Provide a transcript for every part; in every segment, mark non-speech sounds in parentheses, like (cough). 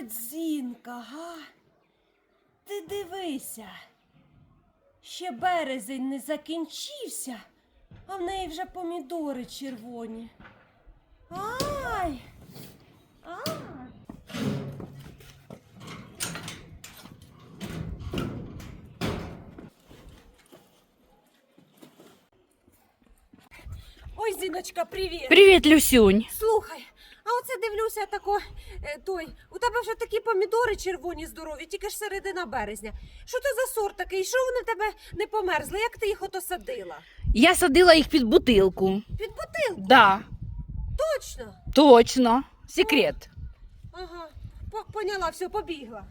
От зінка, га. Ти дивися. Ще березень не закінчився, а в неї вже помідори червоні. Ай! Ай! Ой, Зіночка, привіт! Привіт, Люсюнь. Слухай, а оце дивлюся тако, е, той, у тебе вже такі помідори червоні здорові, тільки ж середина березня. Що то за сорт такий? Що вони в тебе не померзли? Як ти їх ото садила? Я садила їх під бутилку. Під бутилку? Да, Точно. точно. Секрет. Ага, поняла, все, побігла.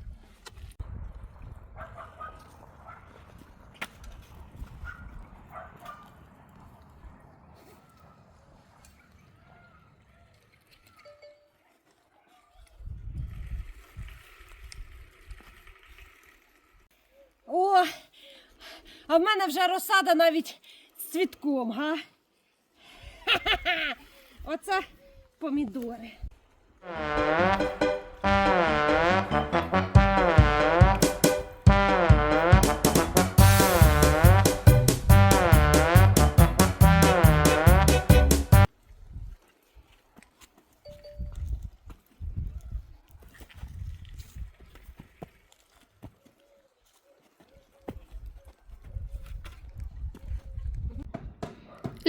О, а в мене вже розсада навіть з цвітком, га? Ха-ха-ха. (laughs) Оце помідори.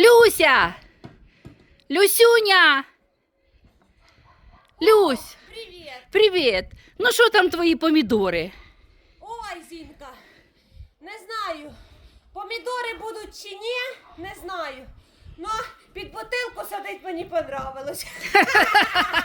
Люся! Люсюня! Люсь, Привіт! привіт! Ну що там твої помідори? Ой, Зінка, не знаю, помідори будуть чи ні, не знаю. Ну, під бутилку садить мені понравилось. (laughs)